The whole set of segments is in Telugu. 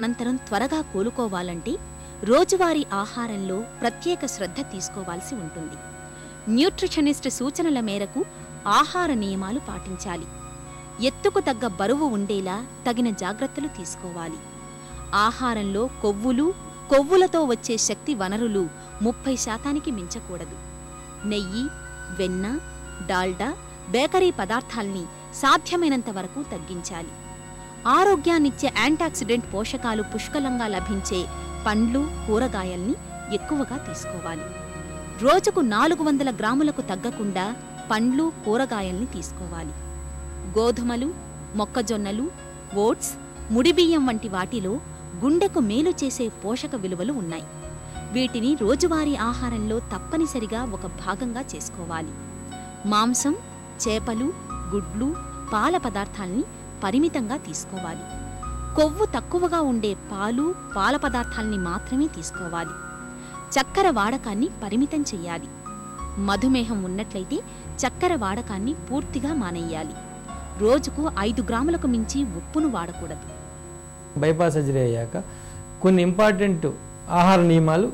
అనంతరం త్వరగా కోలుకోవాలంటే రోజువారీ ఆహారంలో ప్రత్యేక శ్రద్ధ తీసుకోవాల్సి ఉంటుంది. న్యూట్రిషనిస్ట్ సూచనల మేరకు ఆహార నియమాలు పాటించాలి. ఎత్తుకు తగ్గ బరువు ఉండేలా తగిన జాగ్రత్తలు తీసుకోవాలి. ఆహారంలో కొవ్వులు కొవ్వులతో వచ్చే శక్తి వనరులు ముప్పై శాతానికి మించకూడదు. నెయ్యి వెన్న డాల్డా బేకరీ పదార్థాల్ని సాధ్యమైనంత వరకు తగ్గించాలి. ఆరోగ్యాన్నిచ్చే యాంటాక్సిడెంట్ పోషకాలు పుష్కలంగా లభించే పండ్లు కూరగాయల్ని ఎక్కువగా తీసుకోవాలి. రోజుకు నాలుగు వందల గ్రాములకు తగ్గకుండా పండ్లు కూరగాయల్ని తీసుకోవాలి. గోధుమలు మొక్కజొన్నలు ఓట్స్ ముడిబియ్యం వంటి వాటిలో గుండెకు మేలు చేసే పోషక విలువలు ఉన్నాయి. వీటిని రోజువారీ ఆహారంలో తప్పనిసరిగా ఒక భాగంగా చేసుకోవాలి. మాంసం చేపలు గుడ్లు పాల పదార్థాల్ని పరిమితంగా తీసుకోవాలి. కొవ్వు తక్కువగా ఉండే పాలు పాల పదార్థాల్ని మాత్రమే తీసుకోవాలి. చక్కెర వాడకాన్ని పరిమితం చెయ్యాలి మధుమేహం ఉన్నట్లయితే చక్కెర వాడకాన్ని పూర్తిగా మానేయాలి. రోజుకు ఐదు గ్రాములకు మించి ఉప్పును వాడకూడదు. బైపాస్ సర్జరీ అయ్యాక కొన్ని ఇంపార్టెంట్ ఆహార నియమాలు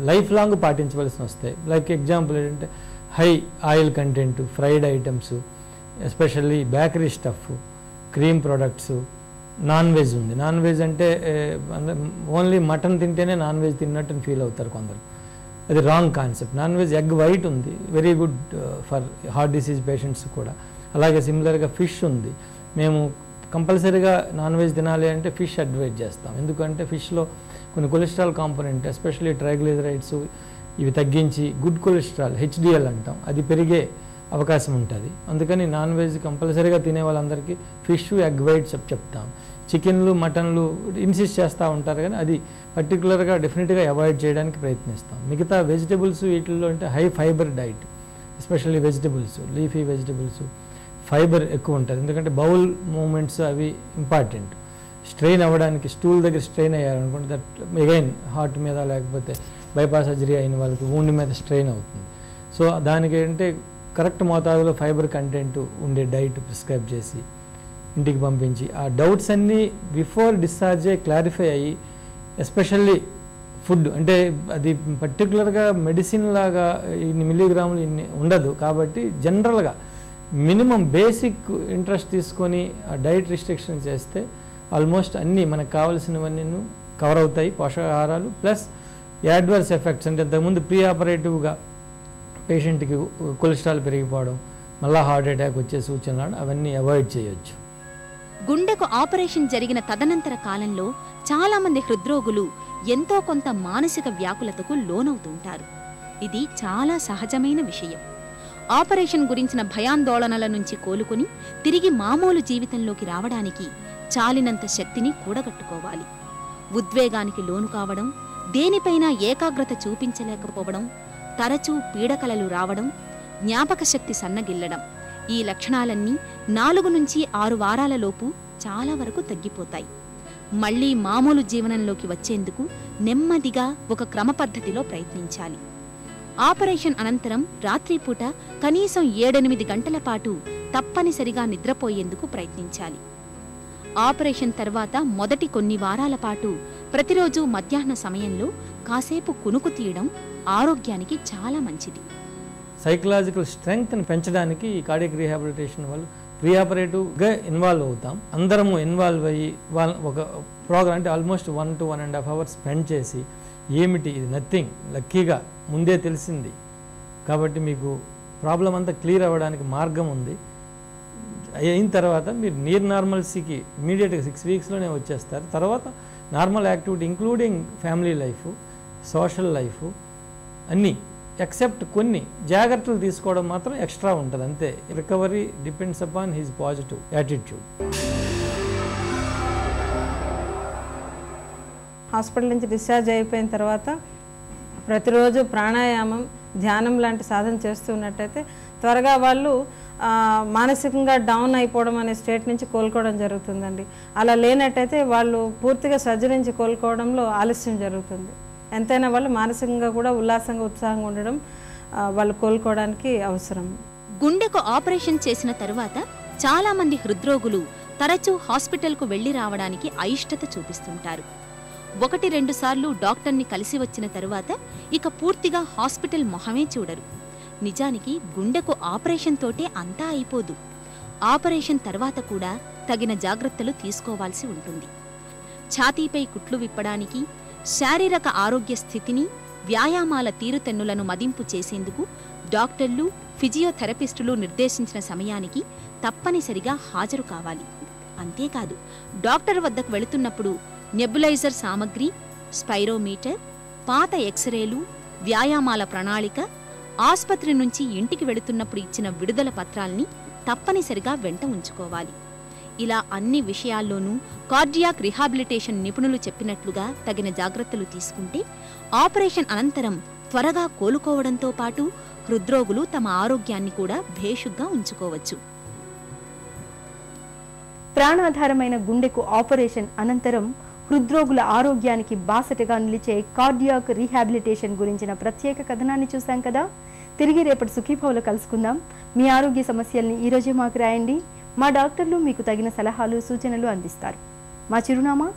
లైఫ్ లాంగ్ పాటించవలసి వస్తాయి. లైక్ ఎగ్జాంపుల్ ఏంటంటే high oil content fried items especially bakery stuff cream products non veg ఉంది. నాన్ వెజ్ అంటే ఓన్లీ మటన్ తింటేనే నాన్ వెజ్ తిన్నట్టు ఫీల్ అవుతారు కొందరు. అది wrong concept. Non veg egg white ఉంది. Very good for heart disease patients కూడా. అలాగే సిమిలర్గా ఫిష్ ఉంది. మేము కంపల్సరీగా నాన్ వెజ్ తినాలి అంటే ఫిష్ అడ్వైజ్ చేస్తాం. ఎందుకంటే ఫిష్లో కొన్ని కొలెస్ట్రాల్ కాంపోనెంట్ ఎస్పెషల్లీ ట్రైగ్లిజరైడ్స్ ఇవి తగ్గించి గుడ్ కొలెస్ట్రాల్ హెచ్డిఎల్ అంటాం. అది పెరిగే అవకాశం ఉంటుంది అందుకని నాన్ వెజ్ కంపల్సరీగా తినే వాళ్ళందరికీ ఫిష్ ఎగ్ వైట్స్ చెప్తాం. చికెన్లు మటన్లు ఇన్సిస్ట్ చేస్తూ ఉంటారు కానీ అది పర్టికులర్గా డెఫినెట్గా అవాయిడ్ చేయడానికి ప్రయత్నిస్తాం. మిగతా వెజిటబుల్స్ వీటిల్లో అంటే high fibre diet especially vegetables leafy vegetables fibre ఎక్కువ ఉంటుంది. ఎందుకంటే బౌల్ మూమెంట్స్ అవి ఇంపార్టెంట్. స్ట్రెయిన్ అవ్వడానికి స్టూల్ దగ్గర స్ట్రెయిన్ అయ్యారనుకుంటే దట్ అగైన్ హార్ట్ మీద లేకపోతే బైపాస్ సర్జరీ అయిన వాళ్ళకి ఊండి మీద స్ట్రెయిన్ అవుతుంది. సో దానికి ఏంటంటే కరెక్ట్ మోతాదులో ఫైబర్ కంటెంట్ ఉండే డైట్ ప్రిస్క్రైబ్ చేసి ఇంటికి పంపించి. ఆ డౌట్స్ అన్నీ బిఫోర్ డిశ్చార్జే క్లారిఫై అయ్యి ఎస్పెషల్లీ ఫుడ్. అంటే అది పర్టికులర్గా మెడిసిన్ లాగా ఇన్ని మిల్లీగ్రాములు ఇన్ని ఉండదు. కాబట్టి జనరల్గా మినిమం బేసిక్ ఇంట్రెస్ట్ తీసుకొని ఆ డైట్ రిస్ట్రిక్షన్ చేస్తే ఆల్మోస్ట్ అన్నీ మనకు కావాల్సినవన్నీ కవర్ అవుతాయి పోషకాహారాలు. Plus adverse effects. అంటే ఇంతకుముందు ప్రీ ఆపరేటివ్గా పేషెంట్కి కొలెస్ట్రాల్ పెరిగిపోవడం మళ్ళీ హార్ట్ అటాక్ వచ్చే సూచనలు అవన్నీ అవాయిడ్ చేయొచ్చు. గుండెకు ఆపరేషన్ జరిగిన తదనంతర కాలంలో చాలామంది హృద్రోగులు ఎంతో కొంత మానసిక వ్యాకులతకు లోనవుతుంటారు. ఇది చాలా సహజమైన విషయం. ఆపరేషన్ గురించిన భయాందోళనల నుంచి కోలుకుని తిరిగి మామూలు జీవితంలోకి రావడానికి చాలినంత శక్తిని కూడగట్టుకోవాలి. ఉద్వేగానికి లోను కావడం దేనిపైనా ఏకాగ్రత చూపించలేకపోవడం తరచూ పీడకలలు రావడం జ్ఞాపక శక్తి సన్నగిల్లడం. ఈ లక్షణాలన్నీ నాలుగు నుంచి ఆరు వారాలలోపు చాలా వరకు తగ్గిపోతాయి. మళ్ళీ మామూలు జీవనంలోకి వచ్చేందుకు నెమ్మదిగా ఒక క్రమపద్ధతిలో ప్రయత్నించాలి. ఆపరేషన్ అనంతరం రాత్రిపూట కనీసం ఏడెనిమిది గంటల పాటు తప్పనిసరిగా నిద్రపోయేందుకు ప్రయత్నించాలి. ఆపరేషన్ తర్వాత మొదటి కొన్ని వారాల పాటు ప్రతిరోజు మధ్యాహ్న సమయంలో కాసేపు కునుకు తీయడం ఆరోగ్యానికి చాలా మంచిది. సైకలాజికల్ స్ట్రెంగ్త్ని పెంచడానికి ఈ కార్డియక్ రీహాబిలిటేషన్ వాళ్ళు ప్రీ ఇన్వాల్వ్ అవుతాం. అందరము ఇన్వాల్వ్ అయ్యి వాళ్ళ ఒక ప్రోగ్రామ్ అంటే almost one to one and half hours spend చేసి ఏమిటి? ఇది నథింగ్ లక్కీగా ముందే తెలిసింది. కాబట్టి మీకు ప్రాబ్లం అంతా క్లియర్ అవ్వడానికి మార్గం ఉంది. అయిన తర్వాత మీరు నియర్ నార్మల్సీకి ఇమీడియట్గా సిక్స్ వీక్స్లోనే వచ్చేస్తారు. తర్వాత normal activity including family life social life అన్నీ ఎక్సెప్ట్ కొన్ని జాగ్రత్తలు తీసుకోవడం మాత్రం ఎక్స్ట్రా ఉంటుంది. అంతే. Recovery depends upon his positive attitude hospital నుంచి డిశ్చార్జ్ అయిపోయిన తర్వాత ప్రతిరోజు ప్రాణాయామం ధ్యానం లాంటి సాధన చేస్తున్నట్టయితే త్వరగా వాళ్ళు మానసికంగా డౌన్ అయిపోవడం అనే స్టేట్ నుంచి కోలుకోవడం జరుగుతుందండి. అలా లేనట్టయితే వాళ్ళు పూర్తిగా సర్జరీ నుంచి కోలుకోవడంలో ఆలస్యం జరుగుతుంది. ఎంతైనా వాళ్ళు మానసికంగా కూడా ఉల్లాసంగా ఉత్సాహంగా ఉండడం వాళ్ళు కోలుకోవడానికి అవసరం. గుండెకు ఆపరేషన్ చేసిన తరువాత చాలా మంది హృద్రోగులు తరచూ హాస్పిటల్కు వెళ్ళి రావడానికి అయిష్టత చూపిస్తుంటారు. ఒకటి రెండు సార్లు డాక్టర్ని కలిసి వచ్చిన తరువాత ఇక పూర్తిగా హాస్పిటల్ మొహమే చూడరు. నిజానికి గుండెకు ఆపరేషన్ తోటే అంతా అయిపోదు. ఆపరేషన్ తర్వాత కూడా తగిన జాగ్రత్తలు తీసుకోవాల్సి ఉంటుంది. ఛాతీపై కుట్లు విప్పడానికి శారీరక ఆరోగ్య స్థితిని వ్యాయామాల తీరుతెన్నులను మదింపు చేసేందుకు డాక్టర్లు ఫిజియోథెరపిస్టులు నిర్దేశించిన సమయానికి తప్పనిసరిగా హాజరు కావాలి. అంతేకాదు డాక్టర్ వద్దకు వెళుతున్నప్పుడు నెబులైజర్ సామగ్రి స్పైరోమీటర్ పాత ఎక్స్రేలు వ్యాయామాల ప్రణాళిక ఆసుపత్రి నుంచి ఇంటికి వెళుతున్నప్పుడు ఇచ్చిన విడుదల పత్రాల్ని తప్పనిసరిగా వెంట ఉంచుకోవాలి. ఇలా అన్ని విషయాల్లోనూ కార్డియాక్ రిహాబిలిటేషన్ నిపుణులు చెప్పినట్లుగా తగిన జాగ్రత్తలు తీసుకుంటే ఆపరేషన్ అనంతరం త్వరగా కోలుకోవడంతో పాటు హృద్రోగులు తమ ఆరోగ్యాన్ని కూడా భేషుగ్గా ఉంచుకోవచ్చు. ప్రాణాధారమైన గుండెకు ఆపరేషన్ అనంతరం హృద్రోగుల ఆరోగ్యానికి బాసటగా నిలిచే కార్డియాక్ రీహాబిలిటేషన్ గురించిన ప్రత్యేక కథనాన్ని చూశాం కదా? తిరిగి రేపటి సుఖీభవలో కలుసుకుందాం. మీ ఆరోగ్య సమస్యల్ని ఈరోజే మాకు రాయండి. మా డాక్టర్లు మీకు తగిన సలహాలు సూచనలు అందిస్తారు. మా చిరునామా?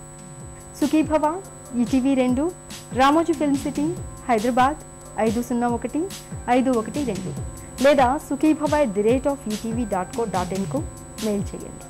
సుఖీభవ ఈటీవీ రెండు రామోజీ ఫిల్మ్ సిటీ హైదరాబాద్ ఐదు సున్నా ఒకటి ఐదు ఒకటి రెండు. లేదా Sukhibhava at the rate of ETV dot co dot ఇన్కు mail చేయండి.